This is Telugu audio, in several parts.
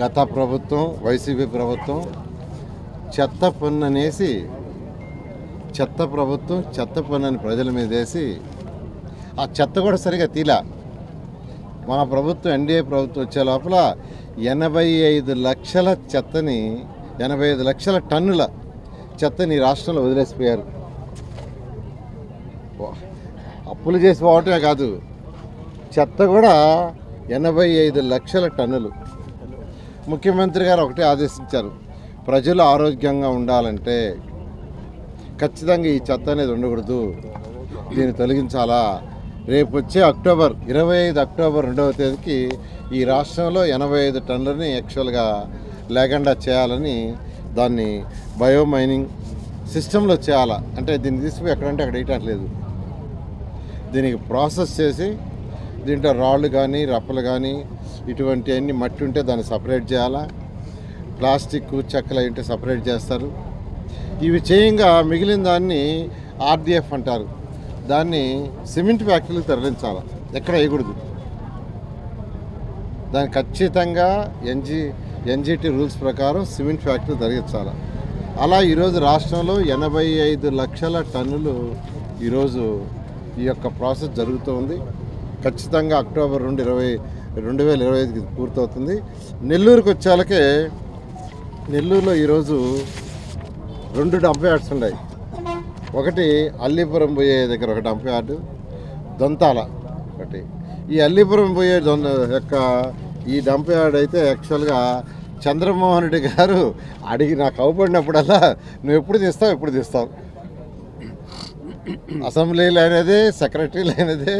గత ప్రభుత్వం వైసీపీ ప్రభుత్వం చెత్త పన్ను అనేసి చెత్త ప్రభుత్వం చెత్త పన్ను అని ప్రజల మీద వేసి ఆ చెత్త కూడా సరిగా తీలా. మన ప్రభుత్వం ఎన్డీఏ ప్రభుత్వం వచ్చే లోపల ఎనభై ఐదు లక్షల చెత్తని ఎనభై ఐదు లక్షల టన్నుల చెత్తని రాష్ట్రంలో వదిలేసిపోయారు. వా- అప్పులు చేసి పోవటమే కాదు చెత్త కూడా ఎనభై ఐదు లక్షల టన్నులు. ముఖ్యమంత్రి గారు ఒకటే ఆదేశించారు. ప్రజలు ఆరోగ్యంగా ఉండాలంటే ఖచ్చితంగా ఈ చెత్త అనేది ఉండకూడదు. దీన్ని తొలగించాలా? రేపు వచ్చే అక్టోబర్ ఇరవై ఐదు అక్టోబర్ రెండవ తేదీకి ఈ రాష్ట్రంలో ఎనభై ఐదు టన్నులని యాక్చువల్గా లేకుండా చేయాలని దాన్ని బయోమైనింగ్ సిస్టంలో చేయాలా? అంటే దీన్ని తీసుకుపోయి ఎక్కడంటే అక్కడ వేయటట్లేదు దీనికి ప్రాసెస్ చేసి దీంట్లో రాళ్ళు కానీ రప్పలు కానీ ఇటువంటి అన్ని మట్టి ఉంటే దాన్ని సపరేట్ చేయాలా? ప్లాస్టిక్ చెక్కలు అవి ఉంటే సపరేట్ చేస్తారు. ఇవి చేయంగా మిగిలిన దాన్ని ఆర్డిఎఫ్ అంటారు. దాన్ని సిమెంట్ ఫ్యాక్టరీలు తరలించాలి. ఎక్కడ వేయకూడదు. దాన్ని ఖచ్చితంగా ఎన్జి ఎన్జిటి రూల్స్ ప్రకారం సిమెంట్ ఫ్యాక్టరీ తరలించాలి. అలా ఈరోజు రాష్ట్రంలో ఎనభై ఐదు లక్షల టన్నులు ఈరోజు ఈ యొక్క ప్రాసెస్ జరుగుతూ ఉంది ఖచ్చితంగా అక్టోబర్ రెండు ఇరవై రెండు వేల ఇరవై ఐదుకి పూర్తవుతుంది. నెల్లూరుకి వచ్చేలకే నెల్లూరులో ఈరోజు రెండు డంప్ యార్డ్స్ ఉన్నాయి. ఒకటి అల్లీపురం పోయే దగ్గర ఒక డంప్ యార్డు దొంతాల ఒకటి. ఈ అల్లీపురం పోయే దొంత యొక్క ఈ డంప్ యార్డ్ అయితే యాక్చువల్గా చంద్రమోహన్ రెడ్డి గారు అడిగి నాకు అవపడినప్పుడల్లా నువ్వు ఎప్పుడు తీస్తావు? ఎప్పుడు తీస్తావు? అసెంబ్లీలో అయినదే సెక్రటరీలు అయినదే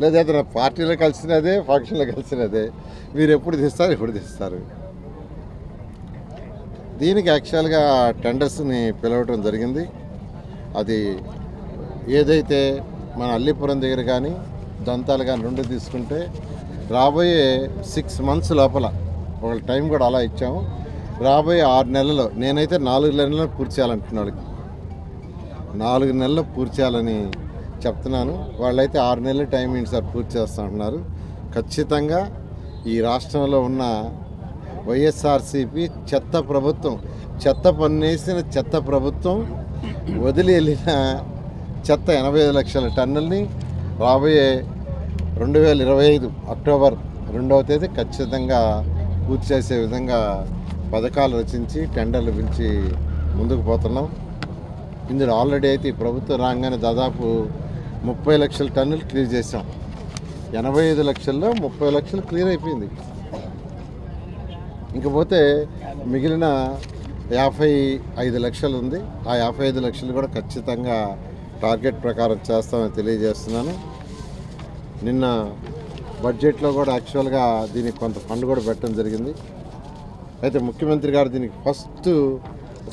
లేదా అతను పార్టీలో కలిసినదే ఫంక్షన్లో కలిసినదే మీరు ఎప్పుడు తీస్తారు ఎప్పుడు తీస్తారు? దీనికి యాక్చువల్గా టెండర్స్ని పిలవటం జరిగింది. అది ఏదైతే మన అల్లిపురం దగ్గర కానీ దంతాలు కానీ రెండు తీసుకుంటే రాబోయే సిక్స్ మంత్స్ లోపల ఒక టైం కూడా అలా ఇచ్చాము. రాబోయే ఆరు నెలల్లో నేనైతే నాలుగు నెలలు పూర్తి చేయాలంటున్నాను వాళ్ళకి. నాలుగు నెలలు పూర్తి చేయాలని చెప్తున్నాను. వాళ్ళైతే ఆరు నెలలు టైం ఏంటి సార్ పూర్తి చేస్తా అంటున్నారు. ఖచ్చితంగా ఈ రాష్ట్రంలో ఉన్న వైఎస్ఆర్సీపీ చెత్త ప్రభుత్వం చెత్త పన్నేసిన చెత్త ప్రభుత్వం వదిలి వెళ్ళిన చెత్త ఎనభై ఐదు లక్షల టన్నుల్ని రాబోయే రెండు వేల ఇరవై ఐదు అక్టోబర్ రెండవ తేదీ ఖచ్చితంగా పూర్తి చేసే విధంగా పథకాలు రచించి టెండర్లు పిలిచి ముందుకు పోతున్నాం. ఇందులో ఆల్రెడీ అయితే ఈ ప్రభుత్వం రాగానే దాదాపు ముప్పై లక్షల టన్నులు క్లియర్ చేసాం ఎనభై ఐదు లక్షల్లో ముప్పై లక్షలు క్లియర్ అయిపోయింది. ఇంకపోతే మిగిలిన యాభై ఐదు లక్షలు ఉంది. ఆ యాభై ఐదు లక్షలు కూడా ఖచ్చితంగా టార్గెట్ ప్రకారం చేస్తామని తెలియజేస్తున్నాను. నిన్న బడ్జెట్లో కూడా యాక్చువల్గా దీనికి కొంత ఫండ్ కూడా పెట్టడం జరిగింది. అయితే ముఖ్యమంత్రి గారు దీనికి ఫస్ట్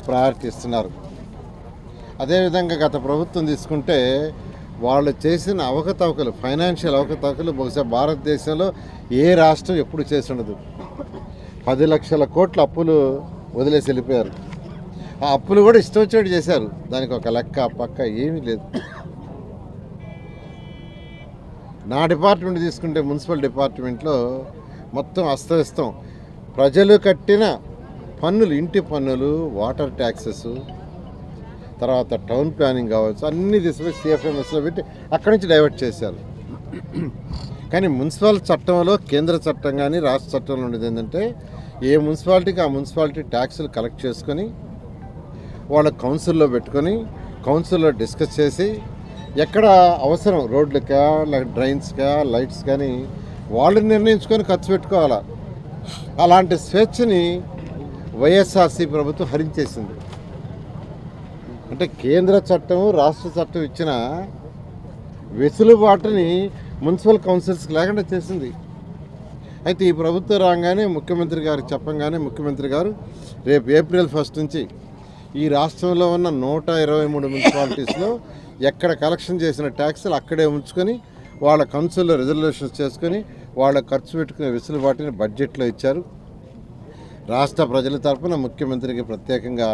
ప్రయారిటీ ఇస్తున్నారు. అదేవిధంగా గత ప్రభుత్వం తీసుకుంటే వాళ్ళు చేసిన అవకతవకలు ఫైనాన్షియల్ అవకతవకలు బహుశా భారతదేశంలో ఏ రాష్ట్రం ఎప్పుడు చేసి ఉండదు. పది లక్షల కోట్ల అప్పులు వదిలేసి వెళ్ళిపోయారు. ఆ అప్పులు కూడా ఇష్టం వచ్చేట్టు చేశారు. దానికి ఒక లెక్క పక్క ఏమీ లేదు. నా డిపార్ట్మెంట్ తీసుకుంటే మున్సిపల్ డిపార్ట్మెంట్లో మొత్తం అస్తవ్యస్తం. ప్రజలు కట్టిన పన్నులు ఇంటి పన్నులు వాటర్ ట్యాక్సెస్ తర్వాత టౌన్ ప్లానింగ్ కావచ్చు అన్ని తీసుకుపోయి సిఎఫ్ఎంఎస్లో పెట్టి అక్కడి నుంచి డైవర్ట్ చేశారు. కానీ మున్సిపల్ చట్టంలో కేంద్ర చట్టం కానీ రాష్ట్ర చట్టంలో ఉండేది ఏంటంటే ఏ మున్సిపాలిటీకి ఆ మున్సిపాలిటీ ట్యాక్సులు కలెక్ట్ చేసుకొని వాళ్ళ కౌన్సిల్లో పెట్టుకొని కౌన్సిల్లో డిస్కస్ చేసి ఎక్కడ అవసరం రోడ్లకా లేకపోతే డ్రైన్స్కా లైట్స్ కానీ వాళ్ళు నిర్ణయించుకొని ఖర్చు పెట్టుకోవాలా. అలాంటి స్వేచ్ఛని వైఎస్ఆర్సీ ప్రభుత్వం హరించేసింది. అంటే కేంద్ర చట్టం రాష్ట్ర చట్టం ఇచ్చిన వెసులుబాటుని మున్సిపల్ కౌన్సిల్స్కి లేకుండా చేసింది. అయితే ఈ ప్రభుత్వం రాగానే ముఖ్యమంత్రి గారు చెప్పంగానే ముఖ్యమంత్రి గారు రేపు ఏప్రిల్ ఫస్ట్ నుంచి ఈ రాష్ట్రంలో ఉన్న నూట ఇరవై మూడు మున్సిపాలిటీస్లో ఎక్కడ కలెక్షన్ చేసిన ట్యాక్సులు అక్కడే ఉంచుకొని వాళ్ళ కౌన్సిల్లో రిజర్వేషన్స్ చేసుకొని వాళ్ళ ఖర్చు పెట్టుకునే వెసులుబాటుని బడ్జెట్లో ఇచ్చారు. రాష్ట్ర ప్రజల తరఫున ముఖ్యమంత్రికి ప్రత్యేకంగా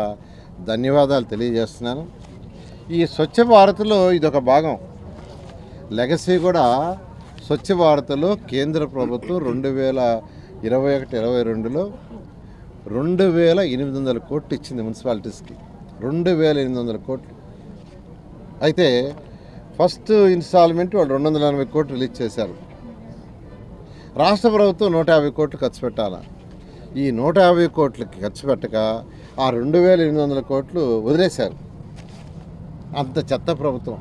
ధన్యవాదాలు తెలియజేస్తున్నాను. ఈ స్వచ్ఛ భారత్లో ఇదొక భాగం. లెగసీ కూడా స్వచ్ఛ భారత్లో కేంద్ర ప్రభుత్వం రెండు వేల ఇరవై ఒకటి ఇరవై రెండులో రెండు వేల ఎనిమిది వందల కోట్లు ఇచ్చింది మున్సిపాలిటీస్కి. రెండు వేల ఎనిమిది వందల కోట్లు. అయితే ఫస్ట్ ఇన్స్టాల్మెంట్ వాళ్ళు రెండు వందల ఎనభై కోట్లు రిలీజ్ చేశారు. రాష్ట్ర ప్రభుత్వం నూట యాభై కోట్లు ఖర్చు పెట్టాల? ఈ నూట యాభై కోట్లకి ఖర్చు పెట్టక ఆ రెండు వేల ఎనిమిది వందల కోట్లు వదిలేశారు. అంత చెత్త ప్రభుత్వం.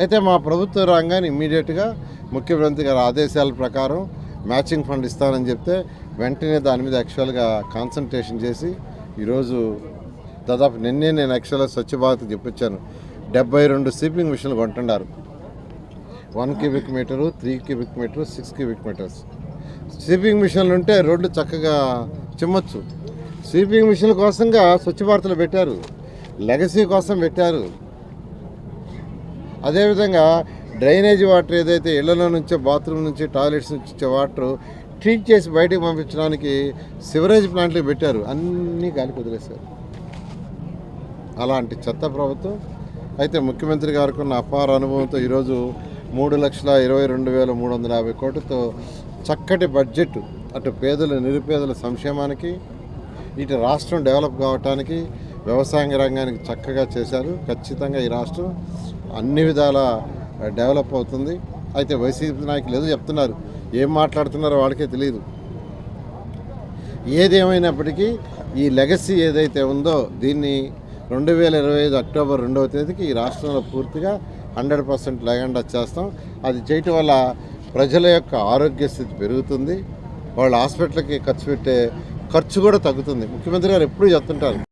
అయితే మా ప్రభుత్వ రంగాన్ని ఇమ్మీడియట్గా ముఖ్యమంత్రి గారి ఆదేశాల ప్రకారం మ్యాచింగ్ ఫండ్ ఇస్తానని చెప్తే వెంటనే దాని మీద యాక్చువల్గా కాన్సన్ట్రేషన్ చేసి ఈరోజు దాదాపు నిన్నే నేను యాక్చువల్గా స్వచ్ఛ భారత్ చెప్పించాను డెబ్బై రెండు స్లీపింగ్ మిషన్లు కొంటున్నారు. One cubic metre three cubic metre six cubic metres. Sleeping మిషన్లు ఉంటే రోడ్లు చక్కగా చిమ్మచ్చు. స్వీపింగ్ మిషన్ల కోసంగా స్వచ్ఛ భారత్లో పెట్టారు. లెగసీ కోసం పెట్టారు. అదేవిధంగా డ్రైనేజ్ వాటర్ ఏదైతే ఇళ్ళలో నుంచి బాత్రూమ్ నుంచి టాయిలెట్స్ నుంచి వచ్చే వాటర్ ట్రీట్ చేసి బయటకు పంపించడానికి సివరేజ్ ప్లాంట్లు పెట్టారు. అన్నీ గాలి కుదిలేశారు అలాంటి చెత్త ప్రభుత్వం. అయితే ముఖ్యమంత్రి గారికి ఉన్న అపార అనుభవంతో ఈరోజు మూడు లక్షల ఇరవై రెండు వేల మూడు వందల యాభై కోట్లతో చక్కటి బడ్జెట్ అటు పేదల నిరుపేదల సంక్షేమానికి ఇటు రాష్ట్రం డెవలప్ కావటానికి వ్యవసాయ రంగానికి చక్కగా చేశారు. ఖచ్చితంగా ఈ రాష్ట్రం అన్ని విధాల డెవలప్ అవుతుంది. అయితే వైసీపీ నాయకులు ఏదో చెప్తున్నారు. ఏం మాట్లాడుతున్నారో వాళ్ళకే తెలియదు ఏదేమైనప్పటికీ ఈ లెగసీ ఏదైతే ఉందో దీన్ని రెండు వేల ఇరవై ఐదు అక్టోబర్ రెండవ తేదీకి ఈ రాష్ట్రంలో పూర్తిగా హండ్రెడ్ పర్సెంట్ లేకుండా చేస్తాం. అది చేయటం వల్ల ప్రజల యొక్క ఆరోగ్య స్థితి పెరుగుతుంది. వాళ్ళు హాస్పిటల్కి ఖర్చు పెట్టే ఖర్చు కూడా తగ్గుతుంది. ముఖ్యమంత్రి గారు ఎప్పుడూ చెప్తుంటారు.